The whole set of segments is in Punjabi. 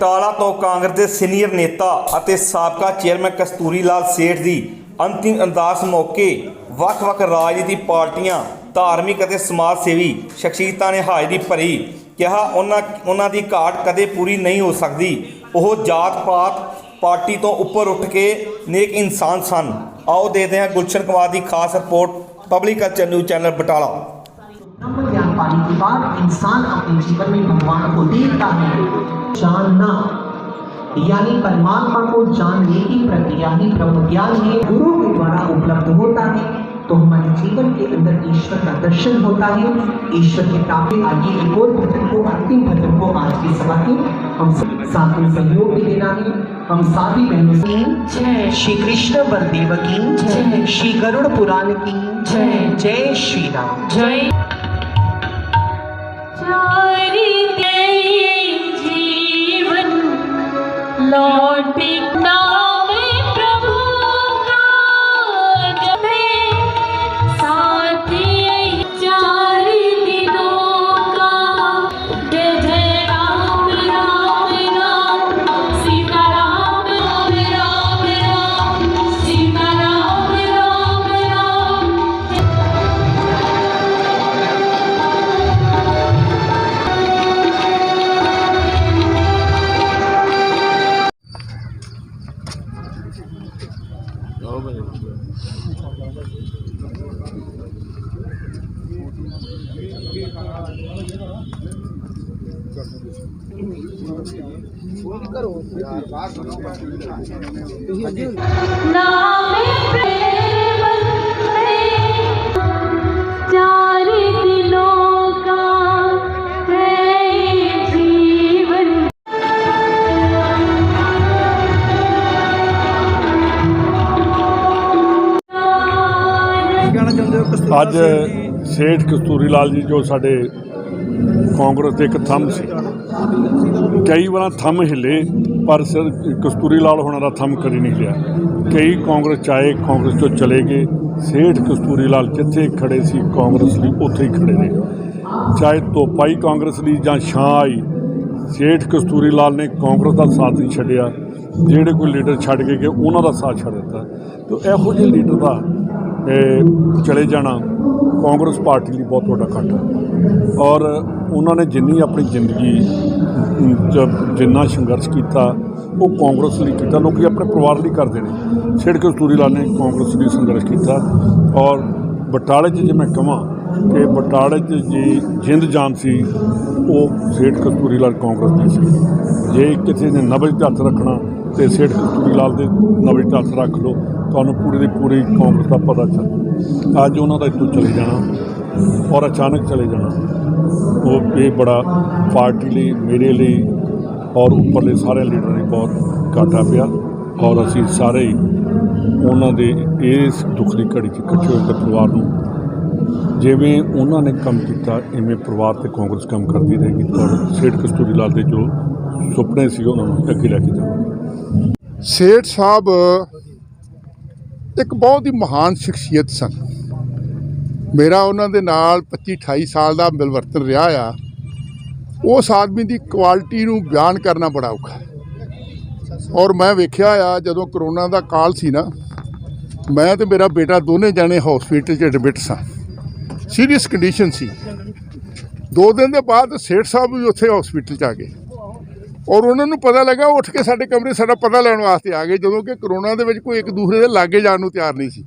ਬਟਾਲਾ ਤੋਂ ਕਾਂਗਰਸ ਦੇ ਸੀਨੀਅਰ ਨੇਤਾ ਅਤੇ ਸਾਬਕਾ ਚੇਅਰਮੈਨ ਕਸਤੂਰੀ ਲਾਲ ਸੇਠ ਦੀ ਅੰਤਿਮ ਅੰਦਾਜ਼ ਮੌਕੇ ਵੱਖ-ਵੱਖ ਰਾਜਨੀਤੀ ਪਾਰਟੀਆਂ, ਧਾਰਮਿਕ ਅਤੇ ਸਮਾਜ ਸੇਵੀ ਸ਼ਖਸੀਅਤਾਂ ਨੇ ਹਾਜ਼ਰੀ ਭਰੀ। ਕਿਹਾ, ਉਹਨਾਂ ਉਹਨਾਂ ਦੀ ਘਾਟ ਕਦੇ ਪੂਰੀ ਨਹੀਂ ਹੋ ਸਕਦੀ। ਉਹ ਜਾਤ-ਪਾਤ ਪਾਰਟੀ ਤੋਂ ਉੱਪਰ ਉੱਠ ਕੇ ਨੇਕ ਇਨਸਾਨ ਸਨ। ਆਓ ਦੇਖਦੇ ਹਾਂ ਗੁਲਸ਼ਨ ਕੁਮਾਰ ਦੀ ਖਾਸ ਰਿਪੋਰਟ ਪਬਲਿਕ ਚੈਨਲ ਬਟਾਲਾ। पाने के बाद इंसान अपने जीवन में भगवान को देखता है जानना। यानी परमात्मा को जानने की प्रक्रिया ही ब्रह्म ज्ञान है गुरु के द्वारा उपलब्ध होता है। तो हमारे जीवन के अंदर ईश्वर का दर्शन होता है। ईश्वर की प्राप्ति आगे एक और भजन को अंतिम भजन को आज की सभा की हम साथ में सहयोग भी देना है। हम साथी बहनों से जय श्री कृष्ण बलदेव की जय श्री गरुड़ पुराण की जय। जय श्री राम। जय। लौटे नाम ਕਰੋ। ਯਾਰ ਅੱਜ ਸੇਠ ਕਸਤੂਰੀ ਲਾਲ ਜੀ ਜੋ ਸਾਡੇ ਕਾਂਗਰਸ ਦੇ ਇੱਕ ਥੰਮ ਸੀ। ਕਈ ਵਾਰ ਥੰਮ ਹਿੱਲੇ, ਪਰ ਸਰ ਕਸਤੂਰੀ ਲਾਲ ਹੋਣਾ ਦਾ ਥੰਮ ਕਦੀ ਨਹੀਂ ਹਿੱਲਿਆ ਕਈ ਕਾਂਗਰਸ ਚਾਹੇ ਕਾਂਗਰਸ ਤੋਂ ਚਲੇ ਗਏ। ਸੇਠ ਕਸਤੂਰੀ ਲਾਲ ਜਿੱਥੇ ਖੜੇ ਸੀ, ਕਾਂਗਰਸ ਲਈ ਉੱਥੇ ਹੀ ਖੜੇ ਨੇ। ਚਾਹੇ ਧੋਪਾਈ ਕਾਂਗਰਸ ਲਈ ਜਾਂ ਛਾਂ ਆਈ, ਸੇਠ ਕਸਤੂਰੀ ਲਾਲ ਨੇ ਕਾਂਗਰਸ ਦਾ ਸਾਥ ਨਹੀਂ ਛੱਡਿਆ। ਜਿਹੜੇ ਕੋਈ ਲੀਡਰ ਛੱਡ ਕੇ ਗਏ, ਉਹਨਾਂ ਦਾ ਸਾਥ ਛੱਡ ਦਿੱਤਾ। ਤੇ ਇਹੋ ਜਿਹੇ ਲੀਡਰ ਦਾ ਇਹ ਚਲੇ ਜਾਣਾ, ਕਾਂਗਰਸ ਪਾਰਟੀ ਲਈ ਬਹੁਤ ਵੱਡਾ ਘਾਟਾ ਔਰ ਉਹਨਾਂ ਨੇ ਜਿੰਨੀ ਆਪਣੀ ਜ਼ਿੰਦਗੀ ਜਿੰਨਾ ਸੰਘਰਸ਼ ਕੀਤਾ, ਉਹ ਕਾਂਗਰਸ ਲਈ ਕੀਤਾ, ਲੋਕੀ ਆਪਣੇ ਪਰਿਵਾਰ ਲਈ ਕਰਦੇ ਨੇ। ਸਿਰ ਕਸਤੂਰੀ ਲਾਲ ਨੇ ਕਾਂਗਰਸ ਲਈ ਸੰਘਰਸ਼ ਕੀਤਾ। ਔਰ ਬਟਾਲੇ 'ਚ ਜੇ ਮੈਂ ਕਹਾਂ ਕਿ ਬਟਾਲੇ 'ਚ ਜੀ ਜਿੰਦ ਜਾਨ ਸੀ, ਉਹ ਸੇਠ ਕਸਤੂਰੀ ਲਾਲ ਕਾਂਗਰਸ ਦੀ ਸੀ। ਜੇ ਕਿਸੇ ਨੇ ਨਬਜ ਤੇ ਹੱਥ ਰੱਖਣਾ, ਤੇ ਸੇਠ ਕਸਤੂਰੀ ਲਾਲ ਦੇ ਨਬਜ ਹੱਥ ਰੱਖ ਲਓ ਤੁਹਾਨੂੰ ਪੂਰੇ ਦੇ ਪੂਰੀ ਕਾਂਗਰਸ ਦਾ ਪਤਾ ਚੱਲ ਅੱਜ ਉਹਨਾਂ ਦਾ ਇੱਥੋਂ ਚਲੇ ਜਾਣਾ ਔਰ ਅਚਾਨਕ ਚਲੇ ਜਾਣਾ। ਉਹ ਇਹ ਬੜਾ ਪਾਰਟੀ ਲਈ, ਮੇਰੇ ਲਈ ਔਰ ਉੱਪਰਲੇ ਸਾਰੇ ਲੀਡਰਾਂ ਲਈ ਬਹੁਤ ਘਾਟਾ ਪਿਆ ਔਰ ਅਸੀਂ ਸਾਰੇ ਹੀ ਉਹਨਾਂ ਦੇ ਇਸ ਦੁੱਖ ਦੀ ਘੜੀ 'ਚ ਇਕੱਠੇ ਹੋਏ ਕੇ ਪਰਿਵਾਰ ਨੂੰ ਜਿਵੇਂ ਉਹਨਾਂ ਨੇ ਕੰਮ ਕੀਤਾ, ਇਵੇਂ ਪਰਿਵਾਰ ਤੇ ਕਾਂਗਰਸ ਕੰਮ ਕਰਦੀ ਰਹੇਗੀ ਪਰ ਸੇਠ ਕਸਤੂਰੀ ਲਾਲ ਦੇ ਜੋ ਸੁਪਨੇ ਸੀ ਉਹਨਾਂ ਨੂੰ ਅੱਗੇ ਲੈ ਕੇ ਜਾਵਾਂਗੇ। ਸੇਠ ਸਾਹਿਬ ਇੱਕ ਬਹੁਤ ਹੀ ਮਹਾਨ ਸ਼ਖਸੀਅਤ ਸਨ। ਮੇਰਾ ਉਹਨਾਂ ਦੇ ਨਾਲ 25 28 ਸਾਲ ਦਾ ਮਿਲਵਰਤਨ ਰਿਹਾ ਆ। ਉਸ ਆਦਮੀ ਦੀ ਕੁਆਲਿਟੀ ਨੂੰ ਬਿਆਨ ਕਰਨਾ ਬੜਾ ਔਖਾ ਔਰ ਮੈਂ ਵੇਖਿਆ ਆ, ਜਦੋਂ ਕਰੋਨਾ ਦਾ ਕਾਲ ਸੀ ਨਾ, ਮੈਂ ਤੇ ਮੇਰਾ ਬੇਟਾ ਦੋਨੇ ਜਾਣੇ ਹਸਪੀਟਲ 'ਚ ਐਡਮਿਟ ਸਾਂ। ਸੀਰੀਅਸ ਕੰਡੀਸ਼ਨ ਸੀ। ਦੋ ਦਿਨ ਦੇ ਬਾਅਦ ਸੇਠ ਸਾਹਿਬ ਵੀ ਉੱਥੇ ਹਸਪੀਟਲ 'ਚ ਆ ਗਏ। ਔਰ ਉਹਨਾਂ ਨੂੰ ਪਤਾ ਲੱਗਾ, ਉਹ ਉੱਠ ਕੇ ਸਾਡੇ ਕਮਰੇ ਸਾਡਾ ਪਤਾ ਲੈਣ ਵਾਸਤੇ ਆ ਗਏ, ਜਦੋਂ ਕਿ ਕਰੋਨਾ ਦੇ ਵਿੱਚ ਕੋਈ ਇੱਕ ਦੂਸਰੇ ਦੇ ਲਾਗੇ ਜਾਣ ਨੂੰ ਤਿਆਰ ਨਹੀਂ ਸੀ।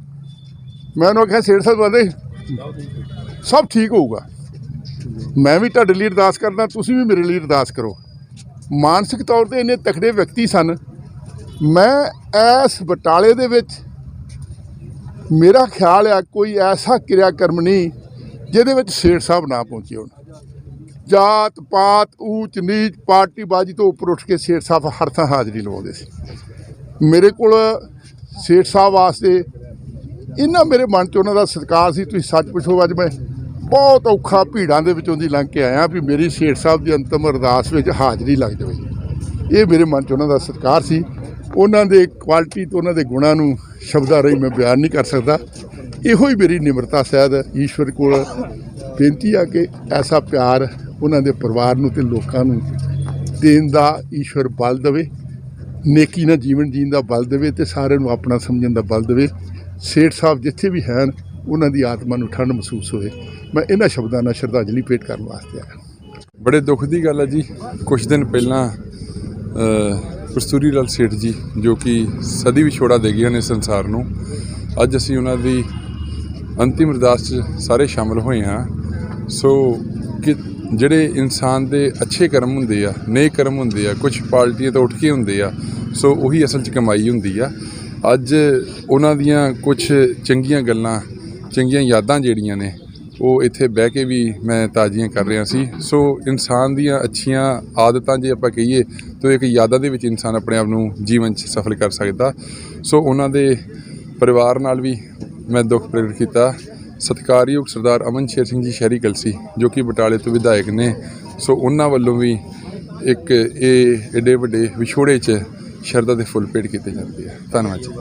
ਮੈਂ ਉਹਨੂੰ ਆਖਿਆ, ਸੇਠ ਸਾਹਿਬ ਬੰਦੇ ਸਭ ਠੀਕ ਹੋਊਗਾ। ਮੈਂ ਵੀ ਤੁਹਾਡੇ ਲਈ ਅਰਦਾਸ ਕਰਦਾ, ਤੁਸੀਂ ਵੀ ਮੇਰੇ ਲਈ ਅਰਦਾਸ ਕਰੋ। ਮਾਨਸਿਕ ਤੌਰ ਤੇ ਇੰਨੇ ਤਕੜੇ ਵਿਅਕਤੀ ਸਨ। ਮੈਂ ਇਸ ਬਟਾਲੇ ਦੇ ਵਿੱਚ ਮੇਰਾ ਖਿਆਲ ਆ, ਕੋਈ ਐਸਾ ਕਿਰਿਆ ਕਰਮ ਨਹੀਂ, ਜਿਹਦੇ ਵਿੱਚ ਸੇਠ ਸਾਹਿਬ ਨਾ ਪਹੁੰਚੇ ਹੋਣ। ਜਾਤ, ਪਾਤ, ਊਚ, ਨੀਚ ਪਾਰਟੀ ਬਾਜੀ ਤੋਂ ਉੱਪਰ ਉੱਠ ਕੇ ਸੇਠ ਸਾਹਿਬ ਹਰ ਥਾਂ ਹਾਜ਼ਰੀ ਲਵਾਉਂਦੇ ਸੀ। ਮੇਰੇ ਕੋਲ ਸੇਠ ਸਾਹਿਬ ਵਾਸਤੇ ਇਹਨਾਂ ਮੇਰੇ ਮਨ 'ਚ ਉਹਨਾਂ ਦਾ ਸਤਿਕਾਰ ਸੀ, ਤੁਸੀਂ ਸੱਚ ਪੁੱਛੋ ਅੱਜ ਮੈਂ ਬਹੁਤ ਔਖਾ ਭੀੜਾਂ ਦੇ ਵਿੱਚੋਂ ਦੀ ਲੰਘ ਕੇ ਆਇਆ ਵੀ ਮੇਰੀ ਸੇਠ ਸਾਹਿਬ ਦੀ ਅੰਤਮ ਅਰਦਾਸ ਵਿੱਚ ਹਾਜ਼ਰੀ ਲੱਗ ਜਾਵੇ। ਇਹ ਮੇਰੇ ਮਨ 'ਚ ਉਹਨਾਂ ਦਾ ਸਤਿਕਾਰ ਸੀ। ਉਹਨਾਂ ਦੇ ਕੁਆਲਿਟੀ ਤੇ ਉਹਨਾਂ ਦੇ ਗੁਣਾਂ ਨੂੰ ਸ਼ਬਦਾਂ ਰਾਹੀਂ ਮੈਂ ਬਿਆਨ ਨਹੀਂ ਕਰ ਸਕਦਾ। ਇਹੋ ਹੀ ਮੇਰੀ ਨਿਮਰਤਾ ਸ਼ਾਇਦ ਈਸ਼ਵਰ ਕੋਲ ਬੇਨਤੀ ਆ ਕਿ ਐਸਾ ਪਿਆਰ ਉਹਨਾਂ ਦੇ ਪਰਿਵਾਰ ਨੂੰ ਤੇ ਲੋਕਾਂ ਨੂੰ ਦੇਣ ਦਾ ਈਸ਼ਵਰ ਬਲ ਦੇਵੇ, ਨੇਕੀ ਨਾਲ ਜੀਵਨ ਜੀਣ ਦਾ ਬਲ ਦੇਵੇ ਤੇ ਸਾਰਿਆਂ ਨੂੰ ਆਪਣਾ ਸਮਝਣ ਦਾ ਬਲ ਦੇਵੇ। ਸੇਠ ਸਾਹਿਬ ਜਿੱਥੇ ਵੀ ਹਨ, ਉਹਨਾਂ ਦੀ ਆਤਮਾ ਨੂੰ ਠੰਡ ਮਹਿਸੂਸ ਹੋਵੇ। ਮੈਂ ਇਹਨਾਂ ਸ਼ਬਦਾਂ ਨਾਲ ਸ਼ਰਧਾਂਜਲੀ ਭੇਟ ਕਰਨ ਵਾਸਤੇ ਆਇਆ। ਬੜੇ ਦੁੱਖ ਦੀ ਗੱਲ ਹੈ ਜੀ। ਕੁਝ ਦਿਨ ਪਹਿਲਾਂ ਕਸਤੂਰੀ ਲਾਲ ਸੇਠ ਜੀ, ਜੋ ਕਿ ਸਦੀ ਵਿਛੋੜਾ ਦੇ ਗਏ ਨੇ ਸੰਸਾਰ ਨੂੰ। ਅੱਜ ਅਸੀਂ ਉਹਨਾਂ ਦੀ ਅੰਤਿਮ ਅਰਦਾਸ 'ਚ ਸਾਰੇ ਸ਼ਾਮਲ ਹੋਏ ਹਾਂ। ਸੋ ਕਿ ਜਿਹੜੇ ਇਨਸਾਨ ਦੇ ਅੱਛੇ ਕਰਮ ਹੁੰਦੇ ਆ, ਨੇਕ ਕਰਮ ਹੁੰਦੇ ਆ ਕੁਝ ਪਾਰਟੀਆਂ ਤੋਂ ਉੱਠ ਕੇ ਹੁੰਦੇ ਆ, ਸੋ ਉਹੀ ਅਸਲ 'ਚ ਕਮਾਈ ਹੁੰਦੀ ਆ। ਅੱਜ ਉਹਨਾਂ ਦੀਆਂ ਕੁਝ ਚੰਗੀਆਂ ਗੱਲਾਂ, ਚੰਗੀਆਂ ਯਾਦਾਂ ਜਿਹੜੀਆਂ ਨੇ, ਉਹ ਇੱਥੇ ਬਹਿ ਕੇ ਵੀ ਮੈਂ ਤਾਜ਼ੀਆਂ ਕਰ ਰਿਹਾ ਸੀ। ਸੋ ਇਨਸਾਨ ਦੀਆਂ ਅੱਛੀਆਂ ਆਦਤਾਂ ਜੇ ਆਪਾਂ ਕਹੀਏ, ਤਾਂ ਇੱਕ ਯਾਦਾਂ ਦੇ ਵਿੱਚ ਇਨਸਾਨ ਆਪਣੇ ਆਪ ਨੂੰ ਜੀਵਨ 'ਚ ਸਫਲ ਕਰ ਸਕਦਾ। ਸੋ ਉਹਨਾਂ ਦੇ ਪਰਿਵਾਰ ਨਾਲ ਵੀ ਮੈਂ ਦੁੱਖ ਪ੍ਰਗਟ ਕੀਤਾ। ਸਤਿਕਾਰਯੋਗ ਸਰਦਾਰ ਅਮਨ ਸ਼ੇਰ ਸਿੰਘ ਜੀ ਸ਼ਹਿਰੀ ਕਲਸੀ, ਜੋ ਕਿ ਬਟਾਲੇ ਤੋਂ ਵਿਧਾਇਕ ਨੇ। ਸੋ ਉਹਨਾਂ ਵੱਲੋਂ ਵੀ ਇੱਕ ਇਹ ਏਡੇ ਵੱਡੇ ਵਿਛੋੜੇ 'ਚ ਸ਼ਰਧਾ ਦੇ ਫੁੱਲ ਭੇਟ ਕੀਤੇ ਜਾਂਦੇ ਆ। ਧੰਨਵਾਦ ਜੀ।